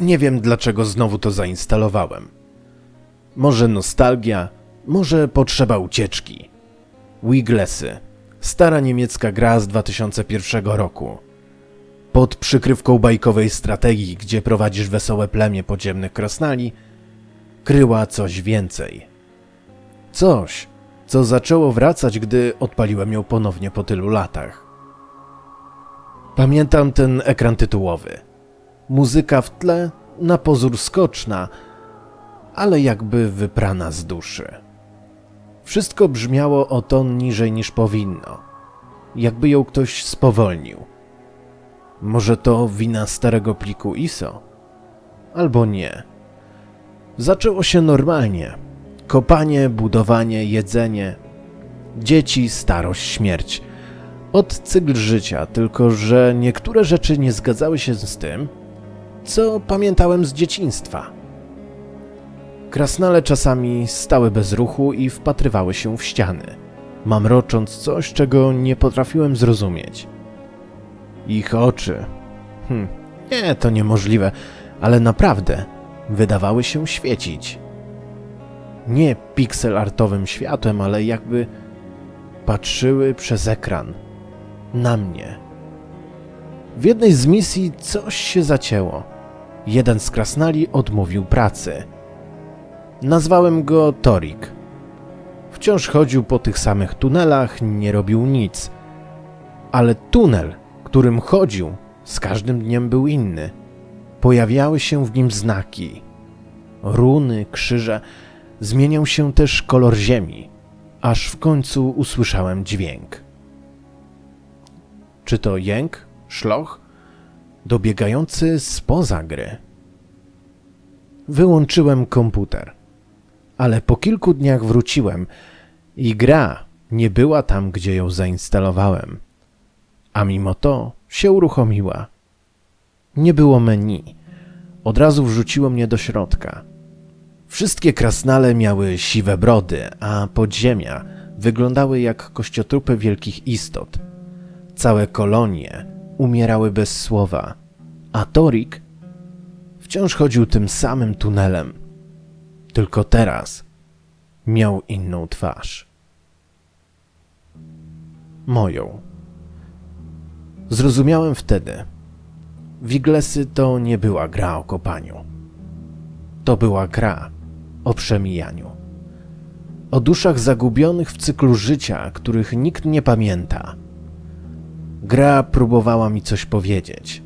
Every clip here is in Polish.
Nie wiem dlaczego znowu to zainstalowałem. Może nostalgia, może potrzeba ucieczki. Wiglesy. Stara niemiecka gra z 2001 roku. Pod przykrywką bajkowej strategii, gdzie prowadzisz wesołe plemię podziemnych krasnali, kryła coś więcej. Coś, co zaczęło wracać, gdy odpaliłem ją ponownie po tylu latach. Pamiętam ten ekran tytułowy. Muzyka w tle, na pozór skoczna, ale jakby wyprana z duszy. Wszystko brzmiało o ton niżej niż powinno, jakby ją ktoś spowolnił. Może to wina starego pliku ISO? Albo nie. Zaczęło się normalnie. Kopanie, budowanie, jedzenie. Dzieci, starość, śmierć. Od cykl życia, tylko że niektóre rzeczy nie zgadzały się z tym, co pamiętałem z dzieciństwa. Krasnale czasami stały bez ruchu i wpatrywały się w ściany, mamrocząc coś, czego nie potrafiłem zrozumieć. Ich oczy. Hm, nie, to niemożliwe, ale naprawdę wydawały się świecić. Nie pixel artowym światłem, ale jakby patrzyły przez ekran. Na mnie. W jednej z misji coś się zacięło. Jeden z krasnali odmówił pracy. Nazwałem go Torik. Wciąż chodził po tych samych tunelach, nie robił nic. Ale tunel, którym chodził, z każdym dniem był inny. Pojawiały się w nim znaki. Runy, krzyże. Zmieniał się też kolor ziemi, aż w końcu usłyszałem dźwięk. Czy to jęk, szloch, dobiegający spoza gry? Wyłączyłem komputer, ale po kilku dniach wróciłem i gra nie była tam, gdzie ją zainstalowałem. A mimo to się uruchomiła. Nie było menu. Od razu wrzuciło mnie do środka. Wszystkie krasnale miały siwe brody, a podziemia wyglądały jak kościotrupy wielkich istot. Całe kolonie umierały bez słowa, a Torik wciąż chodził tym samym tunelem. Tylko teraz miał inną twarz. Moją. Zrozumiałem wtedy. Wiglesy to nie była gra o kopaniu. To była gra o przemijaniu. O duszach zagubionych w cyklu życia, których nikt nie pamięta. Gra próbowała mi coś powiedzieć,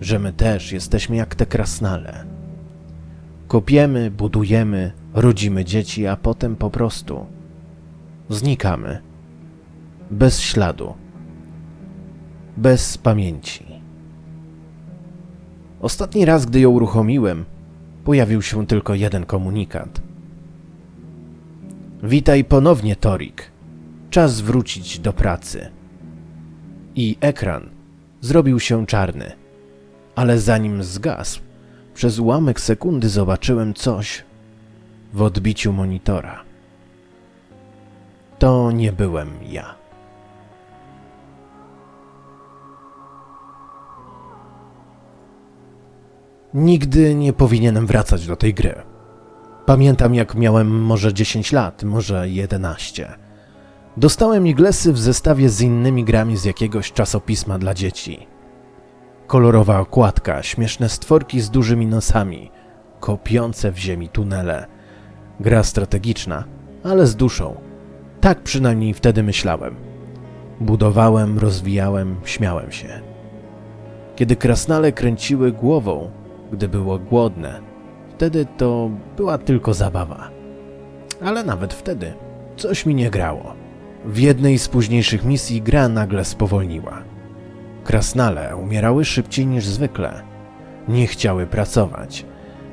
że my też jesteśmy jak te krasnale. Kopiemy, budujemy, rodzimy dzieci, a potem po prostu znikamy. Bez śladu. Bez pamięci. Ostatni raz, gdy ją uruchomiłem, pojawił się tylko jeden komunikat. Witaj ponownie, Torik. Czas wrócić do pracy. I ekran zrobił się czarny. Ale zanim zgasł, przez ułamek sekundy zobaczyłem coś w odbiciu monitora. To nie byłem ja. Nigdy nie powinienem wracać do tej gry. Pamiętam, jak miałem może 10 lat, może 11. Dostałem iglesy w zestawie z innymi grami z jakiegoś czasopisma dla dzieci. Kolorowa okładka, śmieszne stworki z dużymi nosami, kopiące w ziemi tunele. Gra strategiczna, ale z duszą. Tak przynajmniej wtedy myślałem. Budowałem, rozwijałem, śmiałem się. Kiedy krasnale kręciły głową, gdy było głodne, wtedy to była tylko zabawa. Ale nawet wtedy coś mi nie grało. W jednej z późniejszych misji gra nagle spowolniła. Krasnale umierały szybciej niż zwykle. Nie chciały pracować.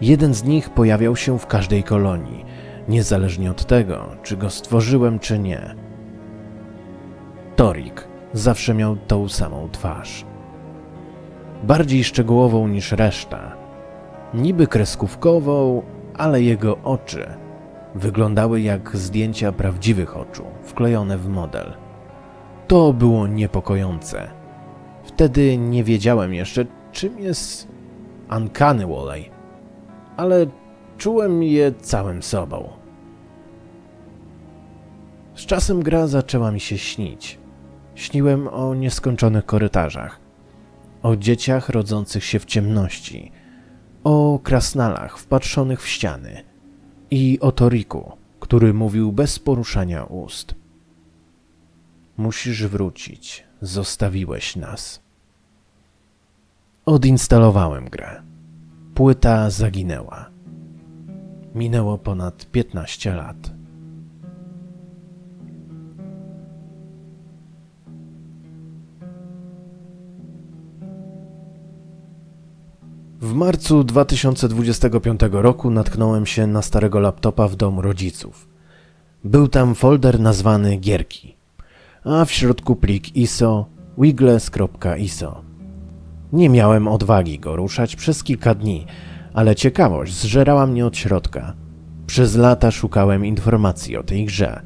Jeden z nich pojawiał się w każdej kolonii, niezależnie od tego, czy go stworzyłem, czy nie. Torik zawsze miał tą samą twarz. Bardziej szczegółową niż reszta. Niby kreskówkową, ale jego oczy wyglądały jak zdjęcia prawdziwych oczu, wklejone w model. To było niepokojące. Wtedy nie wiedziałem jeszcze, czym jest Uncanny Valley. ale czułem je całym sobą. Z czasem gra zaczęła mi się śnić. Śniłem o nieskończonych korytarzach, o dzieciach rodzących się w ciemności, o krasnalach wpatrzonych w ściany i o Toriku, który mówił bez poruszania ust. Musisz wrócić, zostawiłeś nas. Odinstalowałem grę. Płyta zaginęła. Minęło ponad 15 lat. W marcu 2025 roku natknąłem się na starego laptopa w domu rodziców. Był tam folder nazwany Gierki, a w środku plik ISO wiggles.iso. Nie miałem odwagi go ruszać przez kilka dni, ale ciekawość zżerała mnie od środka. Przez lata szukałem informacji o tej grze.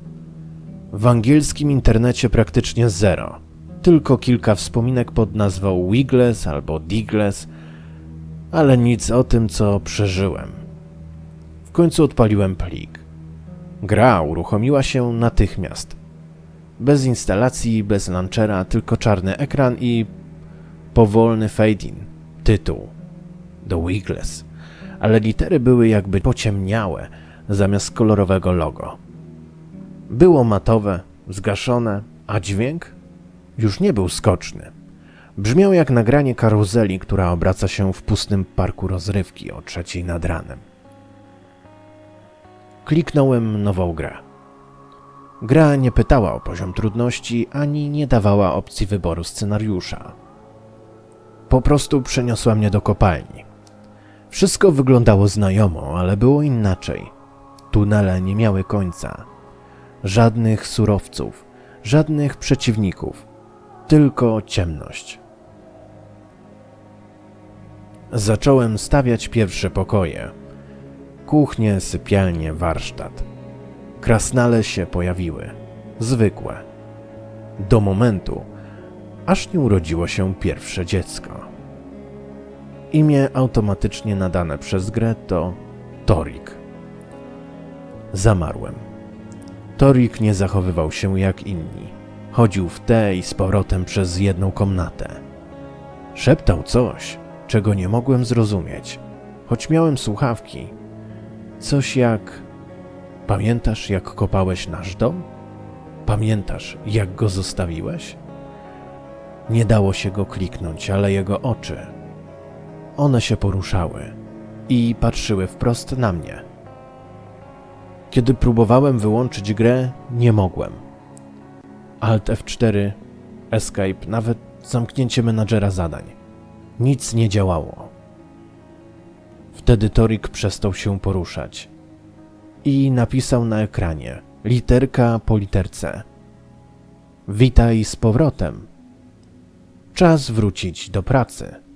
W angielskim internecie praktycznie zero. Tylko kilka wspominek pod nazwą Wiggles albo Digles, ale nic o tym, co przeżyłem. W końcu odpaliłem plik. Gra uruchomiła się natychmiast. Bez instalacji, bez launchera, tylko czarny ekran i powolny fade-in. Tytuł. The Wiggles. Ale litery były jakby pociemniałe zamiast kolorowego logo. Było matowe, zgaszone, a dźwięk już nie był skoczny. Brzmiał jak nagranie karuzeli, która obraca się w pustym parku rozrywki o trzeciej nad ranem. Kliknąłem nową grę. Gra nie pytała o poziom trudności ani nie dawała opcji wyboru scenariusza. Po prostu przeniosła mnie do kopalni. Wszystko wyglądało znajomo, ale było inaczej. Tunele nie miały końca. Żadnych surowców, żadnych przeciwników, tylko ciemność. Zacząłem stawiać pierwsze pokoje. Kuchnię, sypialnię, warsztat. Krasnale się pojawiły. Zwykłe. Do momentu, aż nie urodziło się pierwsze dziecko. Imię automatycznie nadane przez grę to Torik. Zamarłem. Torik nie zachowywał się jak inni. Chodził w te i z powrotem przez jedną komnatę. Szeptał coś, czego nie mogłem zrozumieć, choć miałem słuchawki. Coś jak: Pamiętasz, jak kopałeś nasz dom? Pamiętasz, jak go zostawiłeś? Nie dało się go kliknąć, ale jego oczy. One się poruszały i patrzyły wprost na mnie. Kiedy próbowałem wyłączyć grę, nie mogłem. Alt F4, Escape, nawet zamknięcie menadżera zadań. Nic nie działało. Wtedy Torik przestał się poruszać i napisał na ekranie literka po literce. Witaj z powrotem. Czas wrócić do pracy.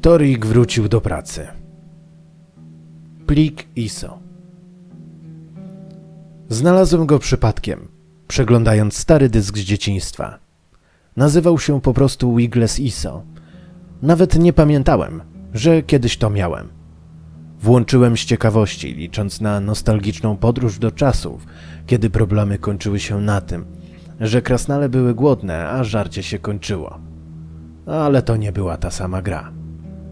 Torik wrócił do pracy. Plik ISO. Znalazłem go przypadkiem, przeglądając stary dysk z dzieciństwa. Nazywał się po prostu Wiggles ISO. Nawet nie pamiętałem, że kiedyś to miałem. Włączyłem z ciekawości, licząc na nostalgiczną podróż do czasów, kiedy problemy kończyły się na tym, że krasnale były głodne, a żarcie się kończyło. Ale to nie była ta sama gra.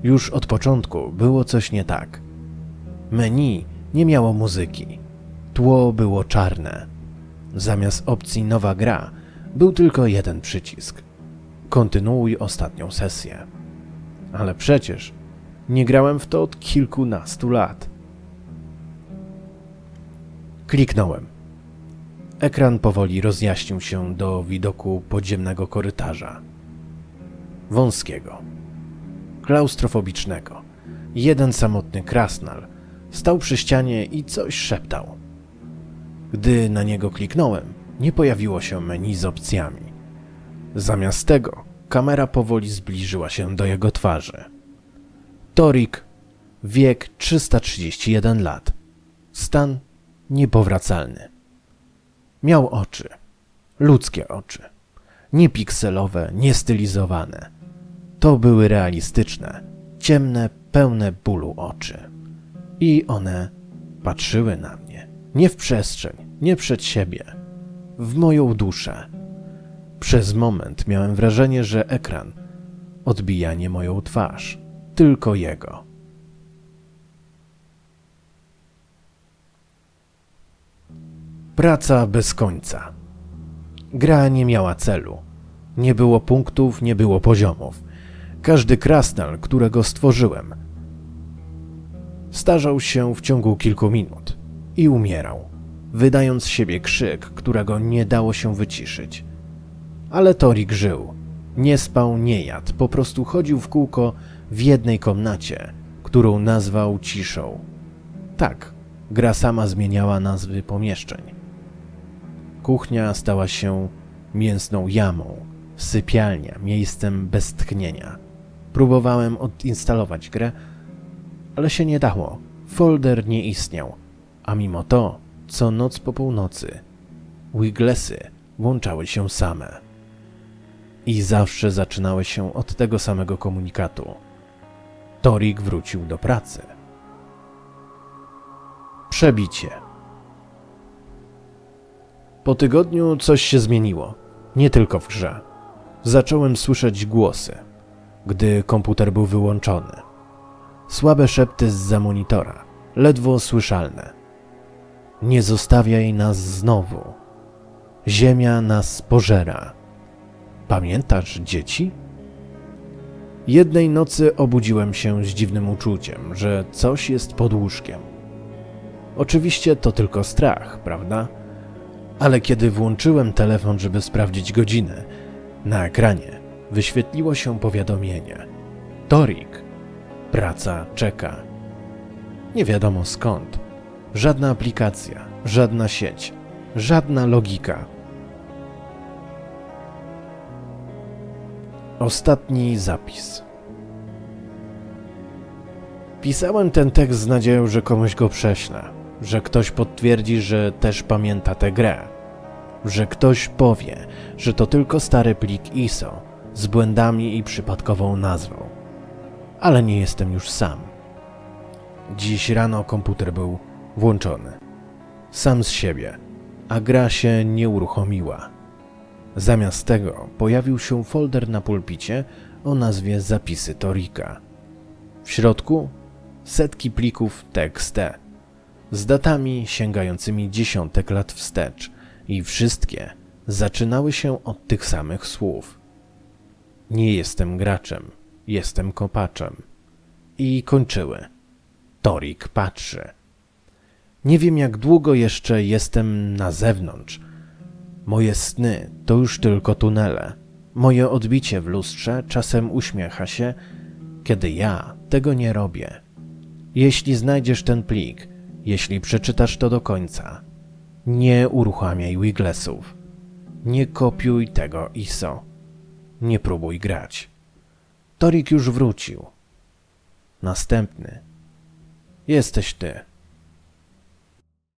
Już od początku było coś nie tak. Menu nie miało muzyki. Tło było czarne. Zamiast opcji nowa gra był tylko jeden przycisk. Kontynuuj ostatnią sesję. Ale przecież nie grałem w to od kilkunastu lat. Kliknąłem. Ekran powoli rozjaśnił się do widoku podziemnego korytarza. Wąskiego klaustrofobicznego. Jeden samotny krasnal stał przy ścianie i coś szeptał. Gdy na niego kliknąłem, nie pojawiło się menu z opcjami. Zamiast tego kamera powoli zbliżyła się do jego twarzy. Torik, wiek 331 lat, stan niepowracalny. Miał oczy, ludzkie oczy, nie pikselowe, nie stylizowane. To były realistyczne, ciemne, pełne bólu oczy. I one patrzyły na mnie, nie w przestrzeń, nie przed siebie, w moją duszę. Przez moment miałem wrażenie, że ekran odbija nie moją twarz, tylko jego. Praca bez końca. Gra nie miała celu. Nie było punktów, nie było poziomów. Każdy krasnal, którego stworzyłem, starzał się w ciągu kilku minut i umierał, wydając z siebie krzyk, którego nie dało się wyciszyć. Ale Torik żył. Nie spał, nie jadł, po prostu chodził w kółko w jednej komnacie, którą nazwał ciszą. Tak, gra sama zmieniała nazwy pomieszczeń. Kuchnia stała się mięsną jamą, sypialnia miejscem bez tchnienia. Próbowałem odinstalować grę, ale się nie dało. Folder nie istniał, a mimo to, co noc po północy, Wiglesy włączały się same. I zawsze zaczynały się od tego samego komunikatu. Torik wrócił do pracy. Przebicie. Po tygodniu coś się zmieniło. Nie tylko w grze. Zacząłem słyszeć głosy, gdy komputer był wyłączony. Słabe szepty z monitora, ledwo słyszalne. Nie zostawiaj nas znowu. Ziemia nas pożera. Pamiętasz dzieci? Jednej nocy obudziłem się z dziwnym uczuciem, że coś jest pod łóżkiem. Oczywiście to tylko strach, prawda? Ale kiedy włączyłem telefon, żeby sprawdzić godzinę, na ekranie wyświetliło się powiadomienie. Torik. Praca czeka. Nie wiadomo skąd. Żadna aplikacja, żadna sieć, żadna logika. Ostatni zapis. Pisałem ten tekst z nadzieją, że komuś go prześlę, że ktoś potwierdzi, że też pamięta tę grę, że ktoś powie, że to tylko stary plik ISO z błędami i przypadkową nazwą. Ale nie jestem już sam. Dziś rano komputer był włączony. Sam z siebie, a gra się nie uruchomiła. Zamiast tego pojawił się folder na pulpicie o nazwie Zapisy Torika. W środku setki plików TXT z datami sięgającymi dziesiątek lat wstecz i wszystkie zaczynały się od tych samych słów. Nie jestem graczem, jestem kopaczem. I kończyły. Torik patrzy. Nie wiem, jak długo jeszcze jestem na zewnątrz. Moje sny to już tylko tunele. Moje odbicie w lustrze czasem uśmiecha się, kiedy ja tego nie robię. Jeśli znajdziesz ten plik, jeśli przeczytasz to do końca, nie uruchamiaj Wiglesów. Nie kopiuj tego ISO. Nie próbuj grać. Torik już wrócił. Następny. Jesteś ty.